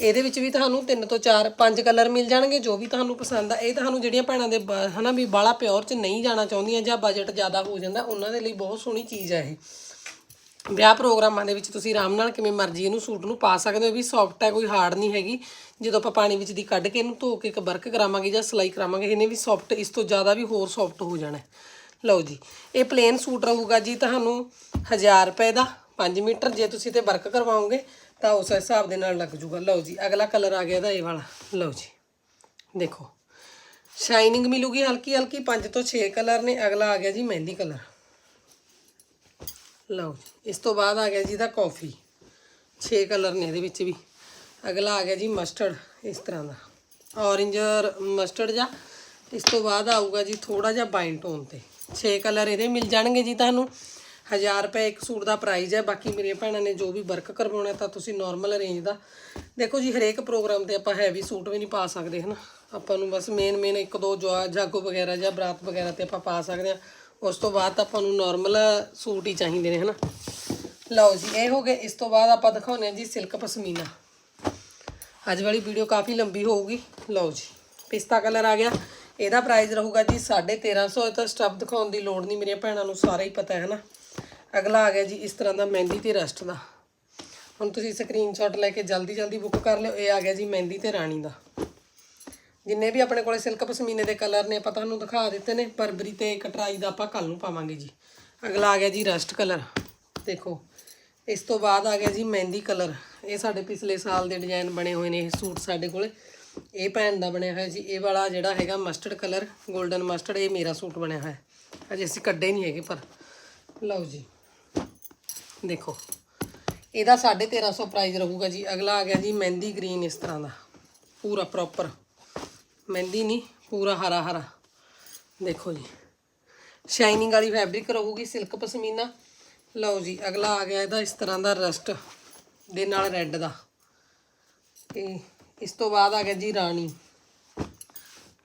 ਇਹਦੇ ਵਿੱਚ ਵੀ ਤੁਹਾਨੂੰ ਤਿੰਨ ਤੋਂ ਚਾਰ, ਪੰਜ ਕਲਰ ਮਿਲ ਜਾਣਗੇ, ਜੋ ਵੀ ਤੁਹਾਨੂੰ ਪਸੰਦ ਆ। ਇਹ ਤੁਹਾਨੂੰ ਜਿਹੜੀਆਂ ਭੈਣਾਂ ਦੇ ਬ- ਹਨਾ ਵੀ ਬਾਲਾ ਪਿਓਰ ਚ ਨਹੀਂ ਜਾਣਾ ਚਾਹੁੰਦੀਆਂ ਜਾਂ ਬਜਟ ਜ਼ਿਆਦਾ ਹੋ ਜਾਂਦਾ, ਉਹਨਾਂ ਦੇ ਲਈ ਬਹੁਤ ਸੋਹਣੀ ਚੀਜ਼ ਹੈ ਇਹ। ਵਿਆਹ ਪ੍ਰੋਗਰਾਮਾਂ ਦੇ ਵਿੱਚ ਤੁਸੀਂ ਆਰਾਮ ਨਾਲ ਕਿਵੇਂ ਮਰਜ਼ੀ ਇਹਨੂੰ ਸੂਟ ਨੂੰ ਪਾ ਸਕਦੇ ਹੋ ਵੀ ਸੌਫਟ ਹੈ ਕੋਈ ਹਾਰਡ ਨਹੀਂ ਹੈਗੀ। ਜਦੋਂ ਆਪਾਂ ਪਾਣੀ ਵਿੱਚ ਦੀ ਕੱਢ ਕੇ ਇਹਨੂੰ ਧੋ ਕੇ ਇੱਕ ਵਰਕ ਕਰਾਵਾਂਗੇ ਜਾਂ ਸਿਲਾਈ ਕਰਾਵਾਂਗੇ, ਇਹਨੇ ਵੀ ਸੌਫਟ ਇਸ ਤੋਂ ਜ਼ਿਆਦਾ ਵੀ ਹੋਰ ਸੌਫਟ ਹੋ ਜਾਣਾ। ਲਓ ਜੀ, ਇਹ ਪਲੇਨ ਸੂਟ ਰਹੂਗਾ ਜੀ ਤੁਹਾਨੂੰ 1000 ਰੁਪਏ ਦਾ 5 ਮੀਟਰ, ਜੇ ਤੁਸੀਂ ਤੇ ਵਰਕ ਕਰਵਾਓਗੇ। ਤਾਂ ਉਸ ਹਿਸਾਬ ਦੇ ਨਾਲ ਲੱਗ ਜੂਗਾ। ਲਓ ਜੀ, ਅਗਲਾ ਕਲਰ ਆ ਗਿਆ ਇਹਦਾ ਇਹ ਵਾਲਾ। ਲਓ ਜੀ, ਦੇਖੋ। ਸ਼ਾਈਨਿੰਗ ਮਿਲੂਗੀ ਹਲਕੀ ਹਲਕੀ 5 ਤੋਂ 6 ਕਲਰ ਨੇ, ਅਗਲਾ ਆ ਗਿਆ ਜੀ ਮਹਿੰਦੀ ਕਲਰ ਲਓ ਜੀ, ਇਸ ਤੋਂ ਬਾਅਦ ਆ ਗਿਆ ਜੀ ਦਾ ਕਾਫੀ 6 ਕਲਰ ਨੇ ਇਹਦੇ ਵਿੱਚ ਵੀ। ਅਗਲਾ ਆ ਗਿਆ ਜੀ ਮਸਟਰਡ ਇਸ ਤਰ੍ਹਾਂ ਦਾ। ਔਰੇਂਜ ਮਸਟਰਡ ਜਾਂ, ਇਸ ਤੋਂ ਬਾਅਦ ਆਊਗਾ ਜੀ ਥੋੜਾ ਜਿਹਾ ਬਾਈਨ ਟੋਨ ਤੇ। 6 ਕਲਰ ਇਹਦੇ ਮਿਲ ਜਾਣਗੇ ਜੀ ਤੁਹਾਨੂੰ। 1000 ਰੁਪਏ ਇੱਕ ਸੂਟ ਦਾ ਪ੍ਰਾਈਸ ਹੈ, ਬਾਕੀ ਮੇਰੀਆਂ ਭੈਣਾਂ ਨੇ ਜੋ ਵੀ ਵਰਕ ਕਰਵਾਉਣਾ ਤਾਂ ਤੁਸੀਂ ਨਾਰਮਲ ਰੇਂਜ ਦਾ। ਦੇਖੋ ਜੀ, ਹਰੇਕ ਪ੍ਰੋਗਰਾਮ ਤੇ ਆਪਾਂ ਹੈਵੀ ਸੂਟ ਵੀ ਨਹੀਂ ਪਾ ਸਕਦੇ, ਹਨਾ? ਆਪਾਂ ਨੂੰ ਬਸ ਮੇਨ ਮੇਨ ਇੱਕ ਦੋ ਜਵਾ- ਜਾਗੋ ਵਗੈਰਾ ਜਾਂ ਬਰਾਤ ਵਗੈਰਾ ਤੇ ਆਪਾਂ ਪਾ ਸਕਦੇ ਆ ਉਸ ਤੋਂ ਬਾਅਦ ਤਾਂ ਆਪਾਂ ਨੂੰ ਨਾਰਮਲ ਸੂਟ ਹੀ ਚਾਹੀਦੇ ਨੇ, ਹਨਾ? ਲਓ ਜੀ, ਇਹ ਹੋ ਗਏ। ਇਸ ਤੋਂ ਬਾਅਦ ਆਪਾਂ ਦਿਖਾਉਂਦੇ ਹਾਂ ਜੀ ਸਿਲਕ ਪਸ਼ਮੀਨਾ। ਅੱਜ ਵਾਲੀ ਵੀਡੀਓ ਕਾਫੀ ਲੰਬੀ ਹੋਊਗੀ। ਲਓ ਜੀ, ਪਿਸਤਾ ਕਲਰ ਆ ਗਿਆ। ਇਹਦਾ ਪ੍ਰਾਈਸ ਰਹੂਗਾ ਜੀ 1350 ਇਹ ਤਾਂ ਸਟੱਫ ਦਿਖਾਉਣ ਦੀ ਲੋੜ ਨਹੀਂ, ਮੇਰੀਆਂ ਭੈਣਾਂ ਨੂੰ ਸਾਰਾ ਹੀ ਪਤਾ ਹੈ ਨਾ ਅਗਲਾ ਆ ਗਿਆ ਜੀ ਇਸ ਤਰ੍ਹਾਂ ਦਾ ਮਹਿੰਦੀ ਤੇ ਰਸਟ ਦਾ। ਹੁਣ ਤੁਸੀਂ ਸਕਰੀਨਸ਼ਾਟ ਲੈ ਕੇ ਜਲਦੀ ਜਲਦੀ ਬੁੱਕ ਕਰ ਲਿਓ। ਇਹ ਆ ਗਿਆ ਜੀ ਮਹਿੰਦੀ ਤੇ ਰਾਣੀ ਦਾ। ਜਿੰਨੇ ਵੀ ਆਪਣੇ ਕੋਲੇ ਸਿਲਕ ਪਸ਼ਮੀਨੇ ਦੇ ਕਲਰ ਨੇ, ਆਪਾਂ ਤੁਹਾਨੂੰ ਦਿਖਾ ਦਿੱਤੇ ਨੇ, ਬਰਬਰੀ ਤੇ ਕਟਰਾਈ ਦਾ ਆਪਾਂ ਕੱਲ ਨੂੰ ਪਾਵਾਂਗੇ ਜੀ। ਅਗਲਾ ਆ ਗਿਆ ਜੀ ਰਸਟ ਕਲਰ ਦੇਖੋ, ਇਸ ਤੋਂ ਬਾਅਦ ਆ ਗਿਆ ਜੀ ਮਹਿੰਦੀ ਕਲਰ ਇਹ ਸਾਡੇ ਪਿਛਲੇ ਸਾਲ ਦੇ ਡਿਜ਼ਾਈਨ ਬਣੇ ਹੋਏ ਨੇ, ਇਹ ਸੂਟ ਸਾਡੇ ਕੋਲੇ। ਇਹ ਭੈਣ ਦਾ ਬਣਿਆ ਹੋਇਆ ਜੀ। ਇਹ ਵਾਲਾ ਜਿਹੜਾ ਹੈਗਾ ਮਸਟਰਡ ਕਲਰ 골ਡਨ ਮਸਟਰਡ ਇਹ ਮੇਰਾ ਸੂਟ ਬਣਿਆ ਹੋਇਆ। ਅਜੇ ਅਸੀਂ ਕੱਢੇ ਨਹੀਂ ਹੈਗੇ, ਪਰ ਲਓ ਜੀ। ਦੇਖੋ, ਇਹਦਾ 1350 ਪ੍ਰਾਈਸ ਰਹੂਗਾ ਜੀ। ਅਗਲਾ ਆ ਗਿਆ ਜੀ ਮਹਿੰਦੀ ਗ੍ਰੀਨ ਇਸ ਤਰ੍ਹਾਂ ਦਾ। ਪੂਰਾ ਪ੍ਰੋਪਰ ਮਹਿੰਦੀ ਨਹੀਂ, ਪੂਰਾ ਹਰਾ ਹਰਾ। ਦੇਖੋ ਜੀ। ਸ਼ਾਈਨਿੰਗ ਵਾਲੀ ਫੈਬਰਿਕ ਰਹੂਗੀ ਸਿਲਕ ਪਸ਼ਮੀਨਾ। ਲਓ ਜੀ, ਅਗਲਾ ਆ ਗਿਆ ਇਹਦਾ ਇਸ ਤਰ੍ਹਾਂ ਦਾ ਰਸਟ ਦੇ ਨਾਲ ਰੈੱਡ ਦਾ। ਤੇ ਇਸ ਤੋਂ ਬਾਅਦ ਆ ਗਿਆ ਜੀ ਰਾਣੀ।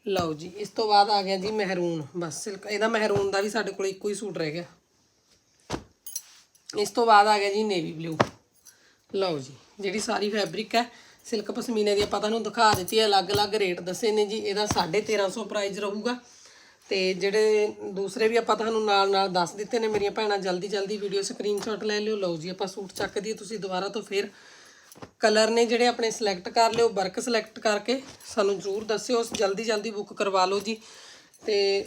ਲਓ ਜੀ, ਇਸ ਤੋਂ ਬਾਅਦ ਆ ਗਿਆ ਜੀ ਮਹਿਰੂਨ। ਬਸ ਸਿਲਕ ਇਹਦਾ ਮਹਿਰੂਨ ਦਾ ਵੀ ਸਾਡੇ ਕੋਲ ਇੱਕੋ ਹੀ ਸੂਟ ਰਹਿ ਗਿਆ। ਇਸ ਤੋਂ ਬਾਅਦ ਆ ਗਿਆ ਜੀ ਨੇਵੀ ਬਲੂ। ਲਓ ਜੀ, ਜਿਹੜੀ ਸਾਰੀ ਫੈਬਰਿਕ ਹੈ, ਸਿਲਕ ਪਸ਼ਮੀਨੇ ਦੀ ਆਪਾਂ ਤੁਹਾਨੂੰ ਦਿਖਾ ਦਿੱਤੀ ਹੈ, ਅਲੱਗ-ਅਲੱਗ ਰੇਟ ਦੱਸੇ ਨੇ ਜੀ, ਇਹਦਾ 1350 ਪ੍ਰਾਈਸ ਰਹੂਗਾ। ਤੇ ਜਿਹੜੇ ਦੂਸਰੇ ਵੀ ਆਪਾਂ ਤੁਹਾਨੂੰ ਨਾਲ-ਨਾਲ ਦੱਸ ਦਿੱਤੇ ਨੇ, ਮੇਰੀਆਂ ਭੈਣਾਂ ਜਲਦੀ ਜਲਦੀ ਵੀਡੀਓ ਸਕਰੀਨਸ਼ਾਟ ਲੈ ਲਿਓ। ਲਓ ਜੀ, ਆਪਾਂ ਸੂਟ ਚੱਕ ਦਈਏ, ਤੁਸੀਂ ਦੁਬਾਰਾ ਤੋਂ ਫੇਰ ਕਲਰ ਨੇ ਜਿਹੜੇ ਆਪਣੇ ਸਿਲੈਕਟ ਕਰ ਲਿਓ ਵਰਕ ਸਿਲੈਕਟ ਕਰਕੇ ਸਾਨੂੰ ਜ਼ਰੂਰ ਦੱਸਿਓ ਜਲਦੀ ਜਲਦੀ ਬੁੱਕ ਕਰਵਾ ਲਓ ਜੀ। ਤੇ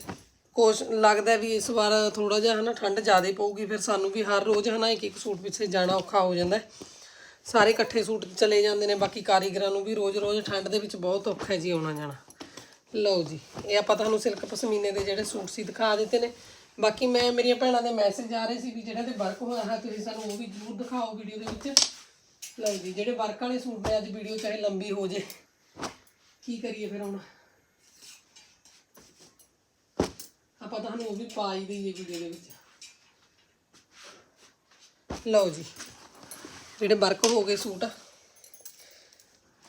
ਕੋਸ਼ ਲੱਗਦਾ ਵੀ ਇਸ ਵਾਰ ਥੋੜਾ ਜਿਹਾ, ਹਨਾ, ਠੰਡ ਜ਼ਿਆਦਾ ਪਊਗੀ, ਫਿਰ ਸਾਨੂੰ ਵੀ ਹਰ ਰੋਜ਼, ਹਨਾ, ਇੱਕ ਇੱਕ ਸੂਟ ਪਿੱਛੇ ਜਾਣਾ ਔਖਾ ਹੋ ਜਾਂਦਾ ਸਾਰੇ ਇਕੱਠੇ ਸੂਟ ਚਲੇ ਜਾਂਦੇ ਨੇ, ਬਾਕੀ ਕਾਰੀਗਰਾਂ ਨੂੰ ਵੀ ਰੋਜ਼-ਰੋਜ਼ ਠੰਡ ਦੇ ਵਿੱਚ ਬਹੁਤ ਔਖਾ ਹੈ ਜੀ ਆਉਣਾ ਜਾਣਾ। ਲਓ ਜੀ, ਇਹ ਆਪਾਂ ਤੁਹਾਨੂੰ ਸਿਲਕ ਪਸ਼ਮੀਨੇ ਦੇ ਜਿਹੜੇ ਸੂਟ ਸੀ ਦਿਖਾ ਦਿੱਤੇ ਨੇ। ਬਾਕੀ ਮੈਂ, ਮੇਰੀਆਂ ਭੈਣਾਂ ਦੇ ਮੈਸੇਜ ਆ ਰਹੇ ਸੀ ਵੀ ਜਿਹੜਾ ਤੇ ਵਰਕ ਹੋਇਆ, ਹੈ, ਤੁਸੀਂ ਸਾਨੂੰ ਉਹ ਵੀ ਜ਼ਰੂਰ ਦਿਖਾਓ ਵੀਡੀਓ ਦੇ ਵਿੱਚ। ਲਓ ਜੀ, ਜਿਹੜੇ ਵਰਕ ਵਾਲੇ ਸੂਟ ਨੇ, ਅੱਜ ਵੀਡੀਓ ਚਾਹੇ ਲੰਬੀ ਹੋ ਜੇ। ਕੀ ਕਰੀਏ ਫਿਰ ਹੁਣ? ਆਪਾਂ ਤੁਹਾਨੂੰ ਉਹ ਵੀ ਪਾ ਹੀ ਦਈਏ ਵੀਡੀਓ ਦੇ ਵਿੱਚ। ਲਓ ਜੀ, ਜਿਹੜੇ ਵਰਕ ਹੋ ਗਏ ਸੂਟ।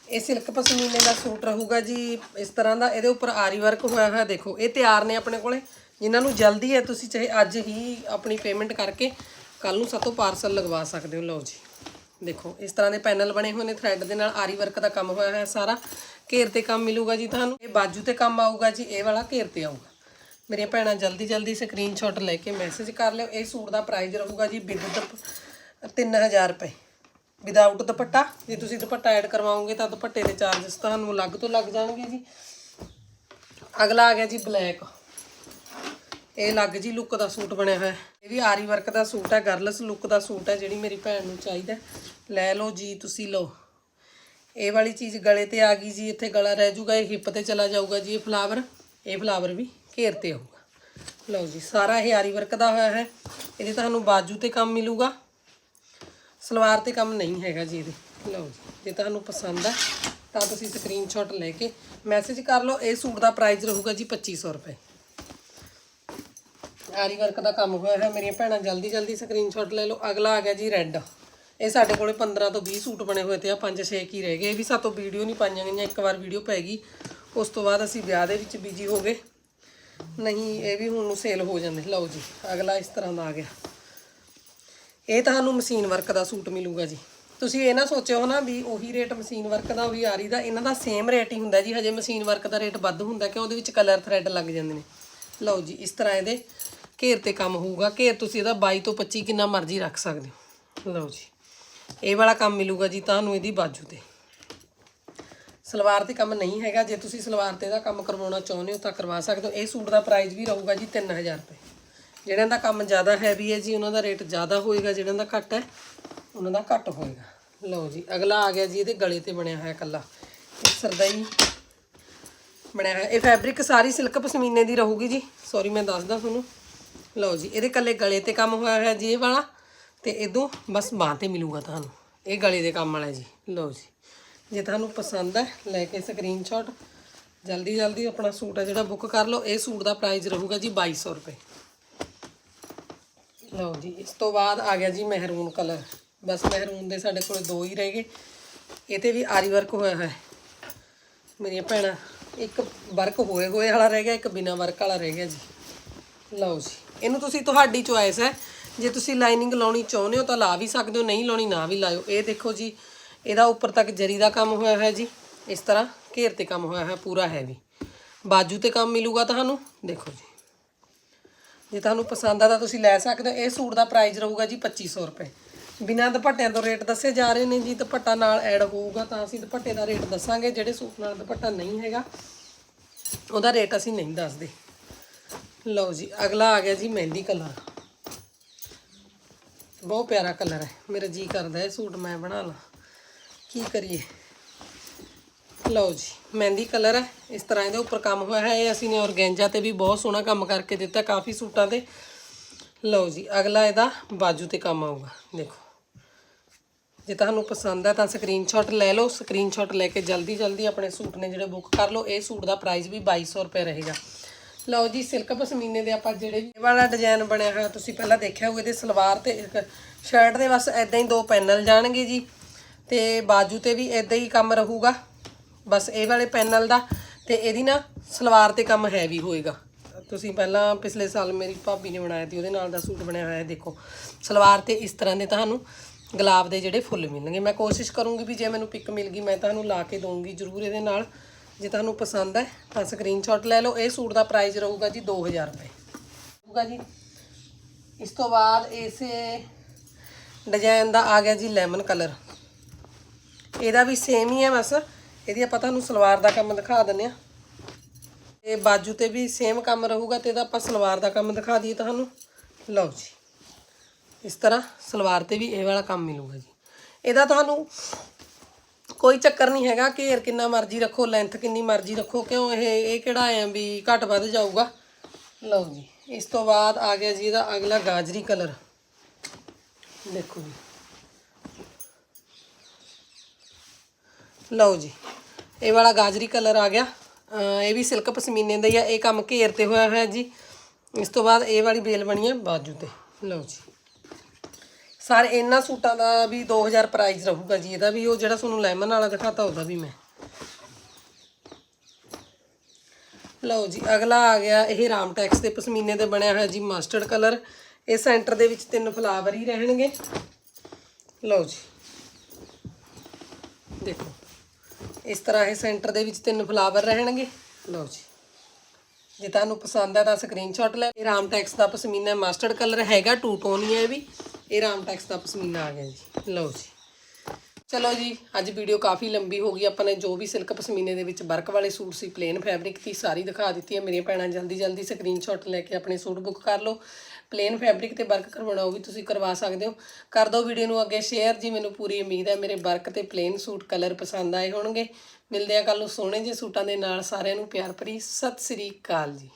ਇਹ ਸਿਲਕ ਪਸ਼ਮੀਨੇ ਦਾ ਸੂਟ ਰਹੂਗਾ ਜੀ, ਇਸ ਤਰ੍ਹਾਂ ਦਾ। ਇਹਦੇ ਉੱਪਰ ਆਰੀ ਵਰਕ ਹੋਇਆ ਹੋਇਆ ਦੇਖੋ, ਇਹ ਤਿਆਰ ਨੇ ਆਪਣੇ ਕੋਲੇ। ਜਿਨ੍ਹਾਂ ਨੂੰ ਜਲਦੀ ਹੈ, ਤੁਸੀਂ ਚਾਹੇ ਅੱਜ ਹੀ ਆਪਣੀ ਪੇਮੈਂਟ ਕਰਕੇ ਕੱਲ ਨੂੰ ਸਾਤੋਂ ਪਾਰਸਲ ਲਗਵਾ ਸਕਦੇ ਹੋ। ਲਓ ਜੀ, ਦੇਖੋ, ਇਸ ਤਰ੍ਹਾਂ ਦੇ ਪੈਨਲ ਬਣੇ ਹੋਏ ਨੇ। ਥ੍ਰੈਡ ਦੇ ਨਾਲ ਆਰੀ ਵਰਕ ਦਾ ਕੰਮ ਹੋਇਆ ਹੋਇਆ ਸਾਰਾ। ਘੇਰ ਤੇ ਕੰਮ ਮਿਲੂਗਾ ਜੀ ਤੁਹਾਨੂੰ। ਇਹ ਬਾਜੂ ਤੇ ਕੰਮ ਆਊਗਾ ਜੀ, ਇਹ ਵਾਲਾ ਘੇਰ ਤੇ ਆਊਗਾ। ਮੇਰੀਆਂ ਭੈਣਾਂ ਜਲਦੀ ਜਲਦੀ ਸਕਰੀਨਸ਼ਾਟ ਲੈ ਕੇ ਮੈਸੇਜ ਕਰ ਲਿਓ। ਇਹ ਸੂਟ ਦਾ ਪ੍ਰਾਈਸ ਰਹੂਗਾ ਜੀ ਵਿਦ 3000 ਰੁਪਏ। ਵਿਦਆਊਟ ਦੁਪੱਟਾ, ਜੇ ਤੁਸੀਂ ਦੁਪੱਟਾ ਐਡ ਕਰਵਾਓਗੇ ਤਾਂ ਦੁਪੱਟੇ ਦੇ ਚਾਰजेस ਤੁਹਾਨੂੰ ਅਲੱਗ ਤੋਂ ਲੱਗ ਜਾਣਗੇ ਜੀ। ਅਗਲਾ ਆ ਗਿਆ ਜੀ ਬਲੈਕ ਇਹ ਅਲੱਗ ਜੀ ਲੁੱਕ ਦਾ ਸੂਟ ਬਣਿਆ ਹੋਇਆ। ਇਹ ਵੀ ਆਰੀ ਵਰਕ ਦਾ ਸੂਟ ਹੈ ਗਰਲਸ ਲੁੱਕ ਦਾ ਸੂਟ ਹੈ, ਜਿਹੜੀ ਮੇਰੀ ਭੈਣ ਨੂੰ ਚਾਹੀਦਾ ਲੈ ਲਓ ਜੀ ਤੁਸੀਂ ਲਓ। ਇਹ ਵਾਲੀ ਚੀਜ਼ ਗਲੇ ਤੇ ਆ ਗਈ ਜੀ, ਇੱਥੇ ਗਲਾ ਰਹਿ ਜਾਊਗਾ ਇਹ ਹਿੱਪ ਤੇ ਚਲਾ ਜਾਊਗਾ ਜੀ, ਇਹ ਫਲਾਵਰ ਇਹ ਫਲਾਵਰ ਵੀ। ਘੇਰ ਤੇ ਆਊਗਾ। ਲਓ ਜੀ, ਸਾਰਾ ਇਹ ਆਰੀ ਵਰਕ ਦਾ ਹੋਇਆ ਹੈ। ਇਹਦੇ ਤੁਹਾਨੂੰ ਬਾਜੂ ਤੇ ਕੰਮ ਮਿਲੂਗਾ। ਸਲਵਾਰ ਤੇ ਕੰਮ ਨਹੀਂ ਹੈਗਾ ਜੀ ਇਹਦੇ। ਲਓ ਜੀ, ਜੇ ਤੁਹਾਨੂੰ ਪਸੰਦ ਹੈ ਤਾਂ ਤੁਸੀਂ ਸਕਰੀਨਸ਼ਾਟ ਲੈ ਕੇ ਮੈਸੇਜ ਕਰ ਲਓ। ਇਹ ਸੂਟ ਦਾ ਪ੍ਰਾਈਸ ਰਹੂਗਾ ਜੀ 2500 ਰੁਪਏ। ਆਰੀ ਵਰਕ ਦਾ ਕੰਮ ਹੋਇਆ ਹੈ। ਮੇਰੀਆਂ ਭੈਣਾਂ ਜਲਦੀ ਜਲਦੀ ਸਕਰੀਨਸ਼ਾਟ ਲੈ ਲਓ। ਅਗਲਾ ਆ ਗਿਆ ਜੀ ਰੈੱਡ ਇਹ ਸਾਡੇ ਕੋਲੇ 15 ਤੋਂ 20 ਸੂਟ ਬਣੇ ਹੋਏ ਤੇ ਆ 5-6 ਕੀ ਰਹਿ ਗਏ। ਇਹ ਵੀ ਸਾਤੋਂ ਵੀਡੀਓ ਨਹੀਂ ਪਾਈਆਂ ਗਈਆਂ, ਇੱਕ ਵਾਰ ਵੀਡੀਓ ਪੈ ਗਈ। ਉਸ ਤੋਂ ਬਾਅਦ ਅਸੀਂ ਵਿਆਹ ਦੇ ਵਿੱਚ ਬਿਜ਼ੀ ਹੋ ਗਏ। ਨਹੀਂ, ਇਹ ਵੀ ਹੁਣ ਨੂੰ ਸੇਲ ਹੋ ਜਾਂਦੇ। ਲਓ ਜੀ, ਅਗਲਾ ਇਸ ਤਰ੍ਹਾਂ ਦਾ ਆ ਗਿਆ। ਇਹ ਤੁਹਾਨੂੰ ਮਸ਼ੀਨ ਵਰਕ ਦਾ ਸੂਟ ਮਿਲੂਗਾ ਜੀ। ਤੁਸੀਂ ਇਹ ਨਾ ਸੋਚਿਓ ਨਾ ਵੀ ਉਹੀ ਰੇਟ ਮਸ਼ੀਨ ਵਰਕ ਦਾ ਵੀ ਆਰੀ ਦਾ, ਇਹਨਾਂ ਦਾ ਸੇਮ ਰੇਟ ਹੀ ਹੁੰਦਾ ਜੀ। ਹਜੇ ਮਸ਼ੀਨ ਵਰਕ ਦਾ ਰੇਟ ਵੱਧ ਹੁੰਦਾ ਕਿ ਉਹਦੇ ਵਿੱਚ ਕਲਰ ਥ੍ਰੈਡ ਲੱਗ ਜਾਂਦੇ ਨੇ। ਲਓ ਜੀ, ਇਸ ਤਰ੍ਹਾਂ ਇਹਦੇ ਘੇਰ ਤੇ ਕੰਮ ਹੋਊਗਾ। ਘੇਰ ਤੁਸੀਂ ਇਹਦਾ 22 ਤੋਂ 25 ਕਿੰਨਾ ਮਰਜ਼ੀ ਰੱਖ ਸਕਦੇ ਹੋ। ਲਓ ਜੀ, ਇਹ ਵਾਲਾ ਕੰਮ ਮਿਲੂਗਾ ਜੀ ਤੁਹਾਨੂੰ ਇਹਦੀ ਬਾਜੂ ਤੇ। ਸਲਵਾਰ ਤੇ ਕੰਮ ਨਹੀਂ ਹੈਗਾ, ਜੇ ਤੁਸੀਂ ਸਲਵਾਰ ਤੇ ਇਹਦਾ ਕੰਮ ਕਰਵਾਉਣਾ ਚਾਹੁੰਦੇ ਹੋ ਤਾਂ ਕਰਵਾ ਸਕਦੇ ਹੋ। ਇਹ ਸੂਟ ਦਾ ਪ੍ਰਾਈਸ ਵੀ ਰਹੂਗਾ ਜੀ 3000 ਰੁਪਏ। ਜਿਹੜਿਆਂ ਦਾ ਕੰਮ ਜ਼ਿਆਦਾ ਹੈਵੀ ਹੈ ਜੀ, ਉਹਨਾਂ ਦਾ ਰੇਟ ਜ਼ਿਆਦਾ ਹੋਏਗਾ ਜਿਹੜਿਆਂ ਦਾ ਘੱਟ ਹੈ, ਉਹਨਾਂ ਦਾ ਘੱਟ ਹੋਏਗਾ। ਲਓ ਜੀ, ਅਗਲਾ ਆ ਗਿਆ ਜੀ, ਇਹਦੇ ਗਲੇ ਤੇ ਬਣਿਆ ਹੋਇਆ ਕੱਲਾ। ਇਹ ਸਰਦਾਈ ਬਣਿਆ ਹੋਇਆ। ਇਹ ਫੈਬਰਿਕ ਸਾਰੀ ਸਿਲਕ ਪਸ਼ਮੀਨੇ ਦੀ ਰਹੂਗੀ ਜੀ। ਸੌਰੀ ਮੈਂ ਦੱਸਦਾ ਤੁਹਾਨੂੰ। ਲਓ ਜੀ, ਇਹਦੇ ਕੱਲੇ ਗਲੇ ਤੇ ਕੰਮ ਹੋਇਆ ਹੋਇਆ ਜੀ ਇਹ ਵਾਲਾ। ਤੇ ਇਦੋਂ ਬਸ ਬਾਂਹ ਤੇ ਮਿਲੂਗਾ ਤੁਹਾਨੂੰ। ਇਹ ਗਲੇ ਦੇ ਕੰਮ ਵਾਲਾ ਜੀ। ਲਓ ਜੀ। ਜੇ ਤੁਹਾਨੂੰ ਪਸੰਦ ਹੈ, ਲੈ ਕੇ ਸਕਰੀਨਸ਼ਾਟ ਜਲਦੀ ਜਲਦੀ ਆਪਣਾ ਸੂਟ ਹੈ ਜਿਹੜਾ ਬੁੱਕ ਕਰ ਲਓ। ਇਹ ਸੂਟ ਦਾ ਪ੍ਰਾਈਸ ਰਹੂਗਾ ਜੀ 2200 ਰੁਪਏ। ਲਓ ਜੀ, ਇਸ ਤੋਂ ਬਾਅਦ ਆ ਗਿਆ ਜੀ ਮਹਿਰੂਨ ਕਲਰ ਬਸ ਮਹਿਰੂਨ ਦੇ ਸਾਡੇ ਕੋਲ ਦੋ ਹੀ ਰਹਿ ਗਏ। ਇਹ ਤੇ ਵੀ ਆਰੀ ਵਰਕ ਹੋਇਆ ਹੈ। ਮੇਰੀਆਂ ਭੈਣਾਂ, ਇੱਕ ਵਰਕ ਹੋਏ ਹੋਏ ਵਾਲਾ ਰਹਿ ਗਿਆ, ਇੱਕ ਬਿਨਾ ਵਰਕ ਵਾਲਾ ਰਹਿ ਗਿਆ ਜੀ। ਲਓ ਜੀ, ਇਹਨੂੰ ਤੁਸੀਂ ਤੁਹਾਡੀ ਚੁਆਇਸ ਹੈ। ਜੇ ਤੁਸੀਂ ਲਾਈਨਿੰਗ ਲਾਉਣੀ ਚਾਹੁੰਦੇ ਹੋ ਤਾਂ ਲਾ ਵੀ ਸਕਦੇ ਹੋ, ਨਹੀਂ ਲਾਉਣੀ ਨਾ ਵੀ ਲਾਇਓ। ਇਹ ਦੇਖੋ ਜੀ ਇਹਦਾ ਉੱਪਰ ਤੱਕ ਜਰੀ ਦਾ ਕੰਮ ਹੋਇਆ ਹੈ ਜੀ। ਇਸ ਤਰ੍ਹਾਂ ਘੇਰ ਤੇ ਕੰਮ ਹੋਇਆ ਹੈ ਪੂਰਾ ਹੈਵੀ ਬਾਜੂ ਤੇ ਕੰਮ ਮਿਲੂਗਾ ਤੁਹਾਨੂੰ। ਦੇਖੋ ਜੀ। ਜੇ ਤੁਹਾਨੂੰ ਪਸੰਦ ਆ ਤਾਂ ਤੁਸੀਂ ਲੈ ਸਕਦੇ ਹੋ। ਇਹ ਸੂਟ ਦਾ ਪ੍ਰਾਈਸ ਰਹੂਗਾ ਜੀ 2500 ਰੁਪਏ। ਬਿਨਾਂ ਦੁਪੱਟਿਆਂ ਤੋਂ ਰੇਟ ਦੱਸੇ ਜਾ ਰਹੇ ਨੇ ਜੀ। ਦੁਪੱਟਾ ਨਾਲ ਐਡ ਹੋਊਗਾ ਤਾਂ ਅਸੀਂ ਦੁਪੱਟੇ ਦਾ ਰੇਟ ਦੱਸਾਂਗੇ। ਜਿਹੜੇ ਸੂਟ ਨਾਲ ਦੁਪੱਟਾ ਨਹੀਂ ਹੈਗਾ, ਉਹਦਾ ਰੇਟ ਅਸੀਂ ਨਹੀਂ ਦੱਸਦੇ। ਲਓ ਜੀ, ਅਗਲਾ ਆ ਗਿਆ ਜੀ ਮਹਿੰਦੀ ਕਲਰ। ਬਹੁਤ ਪਿਆਰਾ ਕਲਰ ਹੈ। ਮੇਰਾ ਜੀ ਕਰਦਾ ਇਹ ਸੂਟ, ਮੈਂ ਬਣਾ ਲਾਂ। ਕੀ ਕਰੀਏ? ਲਓ ਜੀ, ਮਹਿੰਦੀ ਕਲਰ ਹੈ ਇਸ ਤਰ੍ਹਾਂ ਇਹਦੇ ਉੱਪਰ ਕੰਮ ਹੋਇਆ ਹੈ। ਇਹ ਅਸੀਂ ਨੇ ਔਰਗੈਂਜਾ ਤੇ ਵੀ ਬਹੁਤ ਸੋਹਣਾ ਕੰਮ ਕਰਕੇ ਦਿੱਤਾ, ਕਾਫੀ ਸੂਟਾਂ ਤੇ। ਲਓ ਜੀ, ਅਗਲਾ ਇਹਦਾ ਬਾਜੂ ਤੇ ਕੰਮ ਆਊਗਾ, ਦੇਖੋ। ਜੇ ਤੁਹਾਨੂੰ ਪਸੰਦ ਹੈ ਤਾਂ ਸਕਰੀਨਸ਼ਾਟ ਲੈ ਲਓ ਸਕਰੀਨਸ਼ਾਟ ਲੈ ਕੇ ਜਲਦੀ ਜਲਦੀ ਆਪਣੇ ਸੂਟ ਨੇ ਜਿਹੜੇ ਬੁੱਕ ਕਰ ਲਓ। ਇਹ ਸੂਟ ਦਾ ਪ੍ਰਾਈਸ ਵੀ 2200 ਰੁਪਏ ਰਹੇਗਾ। ਲਓ ਜੀ, ਸਿਲਕ ਪਸ਼ਮੀਨੇ ਦੇ ਆਪਾਂ ਜਿਹੜੇ ਇਹ ਵਾਲਾ ਡਿਜ਼ਾਈਨ ਬਣਿਆ ਹੋਇਆ, ਤੁਸੀਂ ਪਹਿਲਾਂ ਦੇਖਿਆ ਹੋਊ, ਇਹਦੇ ਸਲਵਾਰ ਤੇ ਇੱਕ ਸ਼ਰਟ ਦੇ ਬਸ ਐਦਾਂ ਹੀ ਦੋ ਪੈਨਲ ਜਾਣਗੇ ਜੀ। ਤੇ ਬਾਜੂ ਤੇ ਵੀ ਐਦਾਂ ਹੀ ਕੰਮ ਰਹੂਗਾ। ਬਸ ਇਹ ਵਾਲੇ ਪੈਨਲ ਦਾ ਤੇ ਇਹਦੀ ਨਾ ਸਲਵਾਰ ਤੇ ਕੰਮ ਹੈਵੀ ਹੋਏਗਾ। ਤੁਸੀਂ ਪਹਿਲਾਂ ਪਿਛਲੇ ਸਾਲ ਮੇਰੀ ਭਾਬੀ ਨੇ ਬਣਾਇਆ ਸੀ, ਉਹਦੇ ਨਾਲ ਦਾ ਸੂਟ ਬਣਿਆ ਹੋਇਆ ਹੈ ਦੇਖੋ। ਸਲਵਾਰ ਤੇ ਇਸ ਤਰ੍ਹਾਂ ਦੇ ਤੁਹਾਨੂੰ ਗੁਲਾਬ ਦੇ ਜਿਹੜੇ ਫੁੱਲ ਮਿਲਣਗੇ। ਮੈਂ ਕੋਸ਼ਿਸ਼ ਕਰੂੰਗੀ ਵੀ ਜੇ ਮੈਨੂੰ ਪਿਕ ਮਿਲ ਗਈ, ਮੈਂ ਤੁਹਾਨੂੰ ਲਾ ਕੇ ਦਊਂਗੀ ਜ਼ਰੂਰ ਇਹਦੇ ਨਾਲ। ਜੇ ਤੁਹਾਨੂੰ ਪਸੰਦ ਹੈ, ਤਾਂ ਸਕਰੀਨਸ਼ਾਟ ਲੈ ਲਓ। ਇਹ ਸੂਟ ਦਾ ਪ੍ਰਾਈਸ ਰਹੂਗਾ ਜੀ 2000 ਰੁਪਏ। ਹੋਊਗਾ ਜੀ। ਇਸ ਤੋਂ ਬਾਅਦ ਇਸੇ ਡਿਜ਼ਾਈਨ ਦਾ ਆ ਗਿਆ ਜੀ ਲੈਮਨ ਕਲਰ ਇਹਦਾ ਵੀ ਸੇਮ ਹੀ ਹੈ ਬਸ। ਇਹਦੀ ਆਪਾਂ ਤੁਹਾਨੂੰ ਸਲਵਾਰ ਦਾ ਕੰਮ ਦਿਖਾ ਦਿੰਨੇ ਆ। ਤੇ ਬਾਜੂ ਤੇ ਵੀ ਸੇਮ ਕੰਮ ਰਹੂਗਾ ਤੇ ਇਹਦਾ ਆਪਾਂ ਸਲਵਾਰ ਦਾ ਕੰਮ ਦਿਖਾ ਦਈਏ ਤੁਹਾਨੂੰ। ਲਓ ਜੀ। ਇਸ ਤਰ੍ਹਾਂ ਸਲਵਾਰ ਤੇ ਵੀ ਇਹ ਵਾਲਾ ਕੰਮ ਮਿਲੂਗਾ ਜੀ। ਇਹਦਾ ਤੁਹਾਨੂੰ ਕੋਈ ਚੱਕਰ ਨਹੀਂ ਹੈਗਾ, ਘੇਰ ਕਿੰਨਾ ਮਰਜ਼ੀ ਰੱਖੋ ਲੈਂਥ ਕਿੰਨੀ ਮਰਜ਼ੀ ਰੱਖੋ, ਕਿਉਂ ਇਹ ਇਹ ਕਿਹੜਾ ਐ ਵੀ ਘੱਟ ਵੱਧ ਜਾਊਗਾ। ਲਓ ਜੀ। ਇਸ ਤੋਂ ਬਾਅਦ ਆ ਗਿਆ ਜੀ ਇਹਦਾ ਅਗਲਾ ਗਾਜਰੀ ਕਲਰ। ਦੇਖੋ ਜੀ। ਲਓ ਜੀ, ਇਹ ਵਾਲਾ ਗਾਜਰੀ ਕਲਰ ਆ ਗਿਆ। ਇਹ ਵੀ ਸਿਲਕ ਪਸ਼ਮੀਨੇ ਦਾ ਹੀ ਆ, ਇਹ ਕੰਮ ਘੇਰ ਤੇ ਹੋਇਆ ਹੋਇਆ ਜੀ। ਇਸ ਤੋਂ ਬਾਅਦ ਇਹ ਵਾਲੀ ਬੇਲ ਬਣੀ ਹੈ ਬਾਜੂ ਤੇ। ਲਓ ਜੀ। ਸਾਰੇ ਇਹਨਾਂ ਸੂਟਾਂ ਦਾ ਵੀ 2000 ਪ੍ਰਾਈਸ ਰਹੂਗਾ ਜੀ, ਇਹਦਾ ਵੀ ਉਹ ਜਿਹੜਾ ਤੁਹਾਨੂੰ ਲੈਮਨ ਵਾਲਾ ਦਿਖਾਤਾ, ਉਹਦਾ ਵੀ ਮੈਂ। ਲਓ ਜੀ, ਅਗਲਾ ਆ ਗਿਆ ਇਹ ਰਾਮ ਟੈਕਸ ਦੇ ਪਸ਼ਮੀਨੇ ਤੇ ਬਣਿਆ ਹੋਇਆ ਜੀ ਮਸਟਰਡ ਕਲਰ। ਇਹ ਸੈਂਟਰ ਦੇ ਵਿੱਚ ਤਿੰਨ ਫਲਾਵਰ ਹੀ ਰਹਿਣਗੇ। ਲਓ ਜੀ। ਦੇਖੋ। ਇਸ ਤਰ੍ਹਾਂ ਇਹ ਸੈਂਟਰ ਦੇ ਵਿੱਚ ਤਿੰਨ ਫਲਾਵਰ ਰਹਿਣਗੇ। ਲਓ ਜੀ। ਜੇ ਤੁਹਾਨੂੰ ਪਸੰਦ ਹੈ ਤਾਂ ਸਕਰੀਨਸ਼ਾਟ ਲੈ ਇਹ ਰਾਮ ਟੈਕਸ ਦਾ ਪਸ਼ਮੀਨਾ ਮਸਟਰਡ ਕਲਰ ਹੈਗਾ ਟੂ ਟੋਨ ਹੀ ਹੈ ਇਹ ਵੀ। ਇਹ ਰਾਮ ਟੈਕਸ ਦਾ ਪਸ਼ਮੀਨਾ ਆ ਗਿਆ ਜੀ। ਲਓ ਜੀ। ਚਲੋ ਜੀ, ਅੱਜ ਵੀਡੀਓ ਕਾਫੀ ਲੰਬੀ ਹੋ ਗਈ। ਆਪਾਂ ਨੇ ਜੋ ਵੀ ਸਿਲਕ ਪਸ਼ਮੀਨੇ ਦੇ ਵਿੱਚ ਵਰਕ ਵਾਲੇ ਸੂਟ ਸੀ ਪਲੇਨ ਫੈਬਰਿਕ ਦੀ ਸਾਰੀ ਦਿਖਾ ਦਿੱਤੀ ਹੈ। ਮੇਰੀਆਂ ਭੈਣਾਂ ਜਲਦੀ ਜਲਦੀ ਸਕਰੀਨਸ਼ਾਟ ਲੈ ਕੇ ਆਪਣੇ ਸੂਟ ਬੁੱਕ ਕਰ ਲਓ। ਪਲੇਨ ਫੈਬਰਿਕ ਤੇ ਵਰਕ ਕਰਵਾਉਣਾ, ਉਹ ਵੀ ਤੁਸੀਂ ਕਰਵਾ ਸਕਦੇ ਹੋ। ਕਰ ਦਿਓ ਵੀਡੀਓ ਨੂੰ ਅੱਗੇ ਸ਼ੇਅਰ ਜੀ ਮੈਨੂੰ ਪੂਰੀ ਉਮੀਦ ਹੈ ਮੇਰੇ ਵਰਕ ਤੇ ਪਲੇਨ ਸੂਟ ਕਲਰ ਪਸੰਦ ਆਏ ਹੋਣਗੇ। ਮਿਲਦੇ ਆ ਕੱਲ ਨੂੰ ਸੋਹਣੇ ਜਿਹੇ ਸੂਟਾਂ ਦੇ ਨਾਲ ਸਾਰਿਆਂ ਨੂੰ ਪਿਆਰ ਭਰੀ। ਸਤਿ ਸ੍ਰੀ ਅਕਾਲ ਜੀ।